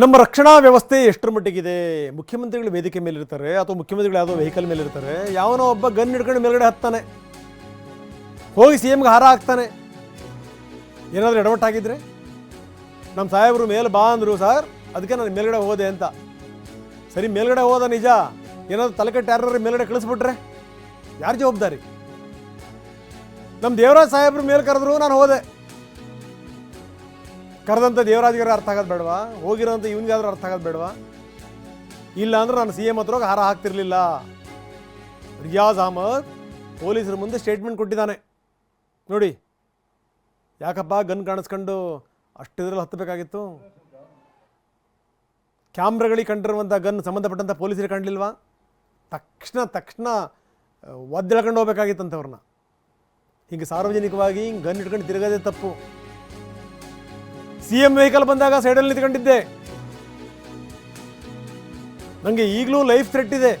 ನಮ್ಮ ರಕ್ಷಣಾ ವ್ಯವಸ್ಥೆ ಎಷ್ಟರ ಮಟ್ಟಿಗಿದೆ? ಮುಖ್ಯಮಂತ್ರಿಗಳು ವೇದಿಕೆ ಮೇಲಿರ್ತಾರೆ ಅಥವಾ ಮುಖ್ಯಮಂತ್ರಿಗಳು ಯಾವುದೋ ವೆಹಿಕಲ್ ಮೇಲಿರ್ತಾರೆ. ಯಾವನೋ ಒಬ್ಬ ಗನ್ ಹಿಡ್ಕೊಂಡು ಮೇಲ್ಗಡೆ ಹತ್ತಾನೆ. ಹೋಗಿ ಸಿ ಎಮ್ಗೆ ಹಾರ ಹಾಕ್ತಾನೆ. ಏನಾದರೂ ಎಡವಟ್ಟಾಗಿದ್ರೆ ನಮ್ಮ ಸಾಹೇಬರು ಮೇಲೆ ಬಾ ಅಂದರು, ಸರ್ ಅದಕ್ಕೆ ನಾನು ಮೇಲ್ಗಡೆ ಹೋದೆ ಅಂತ. ಸರಿ, ಮೇಲ್ಗಡೆ ಹೋದ ನಿಜ. ಏನಾದರೂ ತಲೆಕಟ್ಟೆ ಯಾರು ಮೇಲ್ಗಡೆ ಕಳಿಸ್ಬಿಟ್ರೆ? ಯಾರು ಜವಾಬ್ದಾರಿ? ನಮ್ಮ ದೇವರಾಜ್ ಸಾಹೇಬ್ರು ಮೇಲೆ ಕರೆದ್ರು, ನಾನು ಹೋದೆ. ಕರೆದಂಥ ದೇವರಾಜ್ಗಾರ ಅರ್ಥ ಆಗೋದು ಬೇಡವಾ? ಹೋಗಿರೋಂಥ ಇವನಿಗಾದ್ರೂ ಅರ್ಥ ಆಗೋದು ಬೇಡವಾ? ಇಲ್ಲ ಅಂದ್ರೆ ನಾನು ಸಿ ಎಂ ಹತ್ರ ಹಾರ ಹಾಕ್ತಿರ್ಲಿಲ್ಲ. ರಿಯಾಜ್ ಅಹಮದ್ ಪೊಲೀಸರ ಮುಂದೆ ಸ್ಟೇಟ್ಮೆಂಟ್ ಕೊಟ್ಟಿದ್ದಾನೆ. ನೋಡಿ, ಯಾಕಪ್ಪ ಗನ್ ಕಾಣಿಸ್ಕೊಂಡು ಅಷ್ಟಿದ್ರಲ್ಲಿ ಹತ್ತಬೇಕಾಗಿತ್ತು ಕ್ಯಾಮ್ರಾಗಳಿಗೆ ಕಂಡಿರುವಂಥ ಗನ್ ಸಂಬಂಧಪಟ್ಟಂಥ ಪೊಲೀಸರಿಗೆ ಕಾಣಲಿಲ್ವಾ? ತಕ್ಷಣ ತಕ್ಷಣ ಒದ್ದೆಳ್ಕೊಂಡು ಹೋಗ್ಬೇಕಾಗಿತ್ತಂತೆ ಅವ್ರನ್ನ. ಹಿಂಗೆ ಸಾರ್ವಜನಿಕವಾಗಿ ಹಿಂಗೆ ಗನ್ ಇಟ್ಕೊಂಡು ತಿರುಗೋದೇ ತಪ್ಪು. ಸಿ ಎಂ ವೆಹಿಕಲ್ ಬಂದಾಗ ಸೈಡಲ್ಲಿ ನಿಂತ್ಕೊಂಡಿದ್ದೆ. ನನಗೆ ಈಗಲೂ ಲೈಫ್ ಥ್ರೆಟ್ ಇದೆ.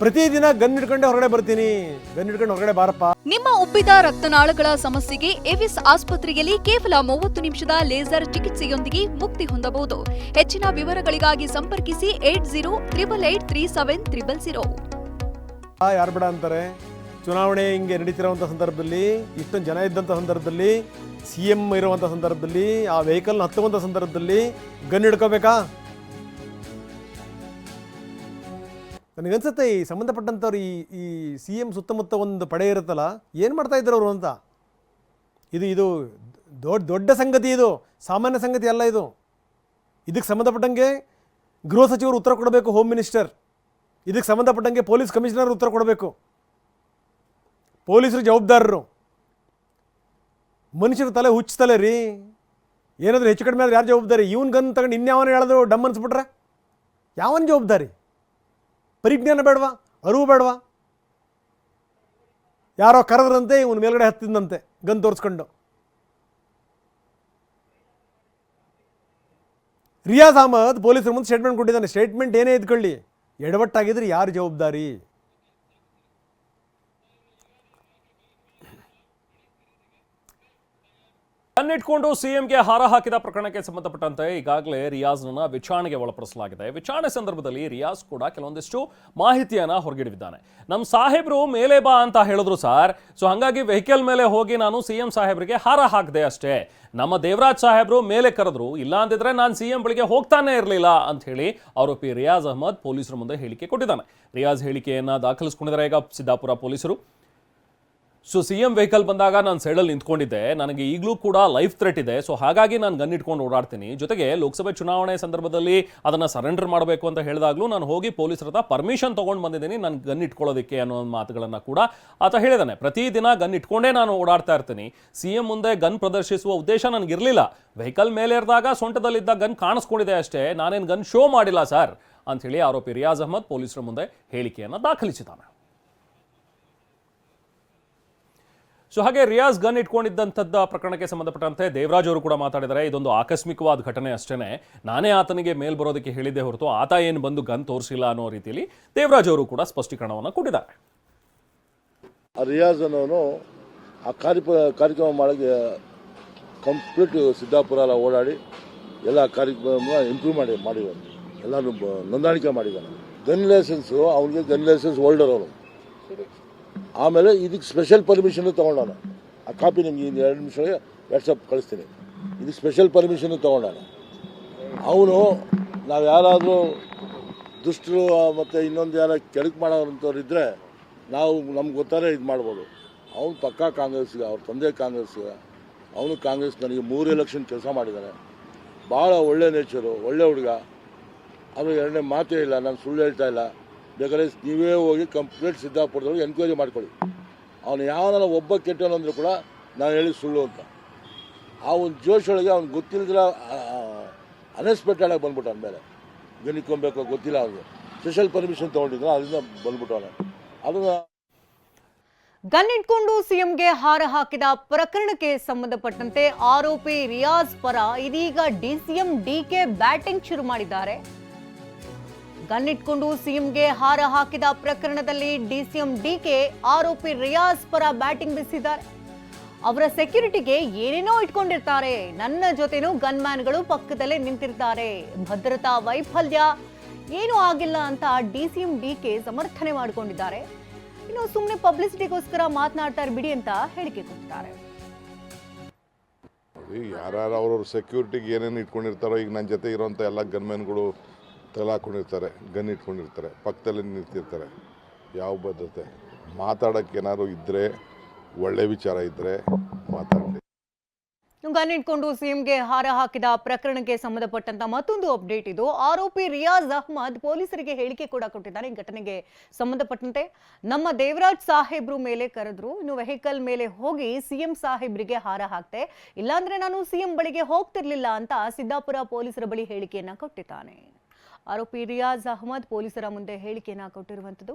ಪ್ರತಿದಿನ ಗನ್ ಹಿಡ್ಕೊಂಡೆ ಹೊರಗಡೆ ಬರ್ತೀನಿ. ಗನ್ ಹಿಡ್ಕೊಂಡು ಹೊರಗಡೆ ಬಾರಪ್ಪ. ನಿಮ್ಮ ಉಬ್ಬಿದ ರಕ್ತನಾಳಗಳ ಸಮಸ್ಯೆಗೆ ಎವಿಸ್ ಆಸ್ಪತ್ರೆಯಲ್ಲಿ ಕೇವಲ ಮೂವತ್ತು ನಿಮಿಷದ ಲೇಸರ್ ಚಿಕಿತ್ಸೆಯೊಂದಿಗೆ ಮುಕ್ತಿ ಹೊಂದಬಹುದು. ಹೆಚ್ಚಿನ ವಿವರಗಳಿಗಾಗಿ ಸಂಪರ್ಕಿಸಿ eight zero triple eight three seven triple zero. ಯಾರು ಬೇಡ ಅಂತಾರೆ? ಚುನಾವಣೆ ಹಿಂಗೆ ನಡೀತಿರೋವಂಥ ಸಂದರ್ಭದಲ್ಲಿ ಇಷ್ಟೊಂದು ಜನ ಇದ್ದಂಥ ಸಂದರ್ಭದಲ್ಲಿ ಸಿ ಎಂ ಇರುವಂಥ ಸಂದರ್ಭದಲ್ಲಿ, ಆ ವೆಹಿಕಲ್ನ ಹತ್ತುವಂಥ ಸಂದರ್ಭದಲ್ಲಿ ಗನ್ ಹಿಡ್ಕೋಬೇಕಾ? ನನಗನ್ಸುತ್ತೆ ಈ ಸಂಬಂಧಪಟ್ಟಂಥವ್ರು ಈ ಈ ಸಿ ಎಂ ಸುತ್ತಮುತ್ತ ಒಂದು ಪಡೆ ಇರುತ್ತಲ್ಲ, ಏನು ಮಾಡ್ತಾ ಇದ್ರು ಅವರು ಅಂತ? ಇದು ಇದು ದೊಡ್ಡ ದೊಡ್ಡ ಸಂಗತಿ ಇದು, ಸಾಮಾನ್ಯ ಸಂಗತಿ ಅಲ್ಲ ಇದು. ಇದಕ್ಕೆ ಸಂಬಂಧಪಟ್ಟಂಗೆ ಗೃಹ ಸಚಿವರು ಉತ್ತರ ಕೊಡಬೇಕು ಹೋಮ್ ಮಿನಿಸ್ಟರ್ ಇದಕ್ಕೆ ಸಂಬಂಧಪಟ್ಟಂಗೆ ಪೊಲೀಸ್ ಕಮಿಷನರ್ ಉತ್ತರ ಕೊಡಬೇಕು. ಪೊಲೀಸರು ಜವಾಬ್ದಾರರು. ಮನುಷ್ಯರ ತಲೆ ಹುಚ್ಚತಲೆ ರೀ. ಏನಾದರೂ ಹೆಚ್ಚು ಕಡಿಮೆ ಆದ್ರೆ ಯಾರು ಜವಾಬ್ದಾರಿ? ಇವನ್ ಗನ್ ತಗೊಂಡು ಇನ್ಯಾವನ ಹೇಳಿದ್ರು ಡಮ್ ಅನ್ಸ್ಬಿಟ್ರೆ? ಯಾವನ ಜವಾಬ್ದಾರಿ? ಪರಿಜ್ಞಾನ ಬೇಡವಾ? ಅರಿವು ಬೇಡವಾ? ಯಾರೋ ಕರೆದ್ರಂತೆ, ಇವನು ಮೇಲ್ಗಡೆ ಹತ್ತಿದಂತೆ ಗನ್ ತೋರಿಸ್ಕೊಂಡು. ರಿಯಾಜ್ ಅಹಮದ್ ಪೊಲೀಸರ ಮುಂದೆ ಸ್ಟೇಟ್ಮೆಂಟ್ ಕೊಟ್ಟಿದ್ದಾನೆ. ಸ್ಟೇಟ್ಮೆಂಟ್ ಏನೇ ಇದ್ಕೊಳ್ಳಿ. ಎಡವಟ್ಟಾಗಿದ್ರೆ ಯಾರು ಜವಾಬ್ದಾರಿ? ಕಣ್ಣಿಟ್ಕೊಂಡು ಸಿಎಂಗೆ ಹಾರ ಹಾಕಿದ ಪ್ರಕರಣಕ್ಕೆ ಸಂಬಂಧಪಟ್ಟಂತೆ ಈಗಾಗಲೇ ರಿಯಾಜ್ನ ವಿಚಾರಣೆಗೆ ಒಳಪಡಿಸಲಾಗಿದೆ. ವಿಚಾರಣೆ ಸಂದರ್ಭದಲ್ಲಿ ರಿಯಾಜ್ ಕೂಡ ಕೆಲವೊಂದಿಷ್ಟು ಮಾಹಿತಿಯನ್ನ ಹೊರಗಿಡಿದ್ದಾನೆ ನಮ್ಮ ಸಾಹೇಬ್ರು ಮೇಲೆ ಬಾ ಅಂತ ಹೇಳಿದ್ರು ಸರ್. ಸೊ ಹಾಗಾಗಿ ವೆಹಿಕಲ್ ಮೇಲೆ ಹೋಗಿ ನಾನು ಸಿಎಂ ಸಾಹೇಬ್ರಿಗೆ ಹಾರ ಹಾಕಿದೆ ಅಷ್ಟೇ. ನಮ್ಮ ದೇವರಾಜ್ ಸಾಹೇಬ್ರು ಮೇಲೆ ಕರೆದ್ರು, ಇಲ್ಲ ಅಂದಿದ್ರೆ ನಾನು ಸಿಎಂ ಬಳಿಗೆ ಹೋಗ್ತಾನೆ ಇರಲಿಲ್ಲ ಅಂತ ಹೇಳಿ ಆರೋಪಿ ರಿಯಾಜ್ ಅಹಮದ್ ಪೊಲೀಸರ ಮುಂದೆ ಹೇಳಿಕೆ ಕೊಟ್ಟಿದ್ದಾನೆ. ರಿಯಾಜ್ ಹೇಳಿಕೆಯನ್ನ ದಾಖಲಿಸಿಕೊಂಡಿದ್ದಾರೆ ಈಗ ಸಿದ್ದಾಪುರ ಪೊಲೀಸರು. ಸೊ ಸಿ ಎಂ ವೆಹಿಕಲ್ ಬಂದಾಗ ನಾನು ಸೈಡಲ್ಲಿ ನಿಂತ್ಕೊಂಡಿದ್ದೆ. ನನಗೆ ಈಗಲೂ ಕೂಡ ಲೈಫ್ ಥ್ರೆಟ್ ಇದೆ. ಸೊ ಹಾಗಾಗಿ ನಾನು ಗನ್ ಇಟ್ಕೊಂಡು ಓಡಾಡ್ತೀನಿ. ಜೊತೆಗೆ ಲೋಕಸಭೆ ಚುನಾವಣೆ ಸಂದರ್ಭದಲ್ಲಿ ಅದನ್ನು ಸರೆಂಡರ್ ಮಾಡಬೇಕು ಅಂತ ಹೇಳಿದಾಗಲೂ ನಾನು ಹೋಗಿ ಪೊಲೀಸರ ಹತ್ರ ಪರ್ಮಿಷನ್ ತೊಗೊಂಡು ಬಂದಿದ್ದೀನಿ ನಾನು ಗನ್ ಇಟ್ಕೊಳ್ಳೋದಕ್ಕೆ ಅನ್ನೋ ಮಾತುಗಳನ್ನು ಕೂಡ ಆತ ಹೇಳಿದಾನೆ. ಪ್ರತಿದಿನ ಗನ್ ಇಟ್ಕೊಂಡೇ ನಾನು ಓಡಾಡ್ತಾ ಇರ್ತೀನಿ. ಸಿ ಎಂ ಮುಂದೆ ಗನ್ ಪ್ರದರ್ಶಿಸುವ ಉದ್ದೇಶ ನನಗಿರಲಿಲ್ಲ ವೆಹಿಕಲ್ ಮೇಲೆ ಇರಿದಾಗ ಸೊಂಟದಲ್ಲಿದ್ದ ಗನ್ ಕಾಣಿಸ್ಕೊಂಡಿದೆ ಅಷ್ಟೇ. ನಾನೇನು ಗನ್ ಶೋ ಮಾಡಿಲ್ಲ ಸರ್ ಅಂಥೇಳಿ ಆರೋಪಿ ರಿಯಾಜ್ ಅಹಮದ್ ಪೊಲೀಸರ ಮುಂದೆ ಹೇಳಿಕೆಯನ್ನು ದಾಖಲಿಸಿದ್ದಾನೆ. ಸೊ ಹಾಗೆ ರಿಯಾಜ್ ಗನ್ ಇಟ್ಕೊಂಡಿದ್ದಂಥದ್ದು ಪ್ರಕರಣಕ್ಕೆ ಸಂಬಂಧಪಟ್ಟಂತೆ ದೇವರಾಜ್ ಅವರು ಕೂಡ ಮಾತಾಡಿದ್ದಾರೆ. ಇದೊಂದು ಆಕಸ್ಮಿಕವಾದ ಘಟನೆ ಅಷ್ಟೇ ನಾನೇ ಆತನಿಗೆ ಮೇಲ್ ಬರೋದಕ್ಕೆ ಹೇಳಿದ್ದೆ ಹೊರತು ಆತ ಏನು ಬಂದು ಗನ್ ತೋರಿಸಿಲ್ಲ ಅನ್ನೋ ರೀತಿಯಲ್ಲಿ ದೇವರಾಜ್ ಅವರು ಕೂಡ ಸ್ಪಷ್ಟೀಕರಣವನ್ನು ಕೊಟ್ಟಿದ್ದಾರೆ. ರಿಯಾಜ್ ಅನ್ನೋನು ಆ ಕಾರ್ಯ ಕಾರ್ಯಕ್ರಮ ಮಾಡೋಕ್ಕೆ ಕಂಪ್ಲೀಟ್ ಸಿದ್ದಾಪುರ ಎಲ್ಲ ಓಡಾಡಿ ಎಲ್ಲ ಕಾರ್ಯಕ್ರಮ ಇಂಪ್ರೂವ್ ಮಾಡಿ ಮಾಡಿದ್ದಾನೆ ಎಲ್ಲರೂ ನೋಂದಾಣಿಕೆ ಮಾಡಿದ್ದಾನೆ ಗನ್ ಲೈಸೆನ್ಸು ಅವನಿಗೆ ಗನ್ ಲೈಸೆನ್ಸ್ ಹೋಲ್ಡರ್ ಅವನು ಆಮೇಲೆ ಇದಕ್ಕೆ ಸ್ಪೆಷಲ್ ಪರ್ಮಿಷನ್ ತೊಗೊಂಡಾನ. ಆ ಕಾಪಿ ನಿಮಗೆ ಇನ್ನು ಎರಡು ನಿಮಿಷ ವಾಟ್ಸಪ್ ಕಳಿಸ್ತೀನಿ. ಇದಕ್ಕೆ ಸ್ಪೆಷಲ್ ಪರ್ಮಿಷನ್ ತೊಗೊಂಡಾನ. ಅವನು, ನಾವು ಯಾರಾದರೂ ದುಷ್ಟರು ಮತ್ತು ಇನ್ನೊಂದು ಯಾರ ಕೆಳಕ್ ಮಾಡೋರಂಥವ್ರು ಇದ್ದರೆ ನಾವು ನಮ್ಗೆ ಗೊತ್ತಾರೆ ಇದು ಮಾಡ್ಬೋದು. ಅವನು ಪಕ್ಕಾ ಕಾಂಗ್ರೆಸ್ಗೆ, ಅವ್ರ ತಂದೆ ಕಾಂಗ್ರೆಸ್ಗೆ, ಅವನು ಕಾಂಗ್ರೆಸ್ ನನಗೆ ಮೂರು ಎಲೆಕ್ಷನ್ ಕೆಲಸ ಮಾಡಿದ್ದಾನೆ ಭಾಳ ಒಳ್ಳೆ ನೇಚರು ಒಳ್ಳೆ ಹುಡುಗ. ಅದು ಎರಡನೇ ಮಾತೇ ಇಲ್ಲ, ನಾನು ಸುಳ್ಳು ಹೇಳ್ತಾ ಇಲ್ಲ. ಬೇಕಾದ್ರೆ ನೀವೇ ಹೋಗಿ ಕಂಪ್ಲೇಂಟ್ ಸಿದ್ದಾಪುರದವ್ರಿಗೆ ಎನ್ಕ್ವೈರಿ ಮಾಡ್ಕೊಳ್ಳಿ. ಅವನು ಯಾವನ ಒಬ್ಬ ಕೆಟ್ಟವನಂದ್ರೂ ಕೂಡ ನಾನು ಹೇಳಿ ಸುಳ್ಳು ಅಂತ. ಆ ಒಂದು ಜೋಶ್ ಒಳಗೆ ಅವ್ನು ಗೊತ್ತಿಲ್ಲದ್ರ ಅನ್ಎಕ್ಸ್ಪೆಕ್ಟೆಡ್ ಆಗಿ ಬಂದ್ಬಿಟ್ಟ ಮೇಲೆ. ಗಣಿಕೊಬೇಕು ಗೊತ್ತಿಲ್ಲ ಅವ್ರಿಗೆ ಸ್ಪೆಷಲ್ ಪರ್ಮಿಷನ್ ತೊಗೊಂಡಿದ್ರು ಅದರಿಂದ ಬಂದ್ಬಿಟ್ಟವನೆ ಅದನ್ನು ಗನ್ ಇಟ್ಕೊಂಡು ಸಿಎಂಗೆ ಹಾರ ಹಾಕಿದ ಪ್ರಕರಣಕ್ಕೆ ಸಂಬಂಧಪಟ್ಟಂತೆ ಆರೋಪಿ ರಿಯಾಜ್ ಪರ ಇದೀಗ ಡಿಸಿಎಂ ಡಿಕೆ ಬ್ಯಾಟಿಂಗ್ ಶುರು ಮಾಡಿದ್ದಾರೆ. ಗನ್ ಇಟ್ಕೊಂಡು ಸಿಎಂಗೆ ಹಾರ ಹಾಕಿದ ಪ್ರಕರಣದಲ್ಲಿ ಡಿಸಿಎಂ ಡಿಕೆ ಆರೋಪಿ ರಿಯಾಜ್ ಪರ ಬ್ಯಾಟಿಂಗ್ ಬಿಸಿದ್ದಾರೆ. ಅವರ ಸೆಕ್ಯೂರಿಟಿಗೆ ಏನೇನೋ ಇಟ್ಕೊಂಡಿರ್ತಾರೆ. ನನ್ನ ಜೊತೆನೂ ಗನ್ಮ್ಯಾನ್ಗಳು ಪಕ್ಕದಲ್ಲೇ ನಿಂತಿರ್ತಾರೆ. ಭದ್ರತಾ ವೈಫಲ್ಯ ಏನೂ ಆಗಿಲ್ಲ ಅಂತ ಡಿಸಿಎಂ ಡಿಕೆ ಸಮರ್ಥನೆ ಮಾಡಿಕೊಂಡಿದ್ದಾರೆ. ಇನ್ನು ಸುಮ್ಮನೆ ಪಬ್ಲಿಸಿಟಿಗೋಸ್ಕರ ಮಾತನಾಡ್ತಾರೆ ಬಿಡಿ ಅಂತ ಹೇಳಿಕೆ ಕೊಡ್ತಾರೆ ಯಾರ್ಯಾರು ಅವ್ರವ್ರ ಸೆಕ್ಯೂರಿಟಿಗೆ ಏನೇನು ಇಟ್ಕೊಂಡಿರ್ತಾರೋ, ಈಗ ನನ್ನ ಜೊತೆ ಇರೋಂಥ ಎಲ್ಲ ಗನ್ಮೆನ್ಗಳು ತಲೆ ಹಾಕ್ಕೊಂಡಿರ್ತಾರೆ ಗನ್ ಇಟ್ಕೊಂಡಿರ್ತಾರೆ, ಪಕ್ಕದಲ್ಲಿ ನಿಂತಿರ್ತಾರೆ, ಯಾವ ಭದ್ರತೆ? ಮಾತಾಡೋಕ್ಕೆ ಏನಾದ್ರು ಇದ್ದರೆ ಒಳ್ಳೆ ವಿಚಾರ ಇದ್ದರೆ ಮಾತಾಡಲಿ. ಗನ್ ಇಟ್ಕೊಂಡು ಸಿಎಂಗೆ ಹಾರ ಹಾಕಿದ ಪ್ರಕರಣಕ್ಕೆ ಸಂಬಂಧಪಟ್ಟಂತ ಮತ್ತೊಂದು ಅಪ್ಡೇಟ್ ಇದು. ಆರೋಪಿ ರಿಯಾಜ್ ಅಹ್ಮದ್ ಪೊಲೀಸರಿಗೆ ಹೇಳಿಕೆ ಕೂಡ ಕೊಟ್ಟಿದ್ದಾರೆ. ಘಟನೆಗೆ ಸಂಬಂಧಪಟ್ಟಂತೆ ನಮ್ಮ ದೇವರಾಜ್ ಸಾಹೇಬ್ರು ಮೇಲೆ ಕರೆದ್ರು. ಇನ್ನು ವೆಹಿಕಲ್ ಮೇಲೆ ಹೋಗಿ ಸಿಎಂ ಸಾಹೇಬ್ರಿಗೆ ಹಾರ ಹಾಕ್ತೆ. ಇಲ್ಲಾಂದ್ರೆ ನಾನು ಸಿಎಂ ಬಳಿಗೆ ಹೋಗ್ತಿರ್ಲಿಲ್ಲ ಅಂತ ಸಿದ್ದಾಪುರ ಪೊಲೀಸರ ಬಳಿ ಹೇಳಿಕೆಯನ್ನ ಕೊಟ್ಟಿದ್ದಾನೆ. ಆರೋಪಿ ರಿಯಾಜ್ ಅಹಮದ್ ಪೊಲೀಸರ ಮುಂದೆ ಹೇಳಿಕೆಯನ್ನು ಕೊಟ್ಟಿರುವಂಥದ್ದು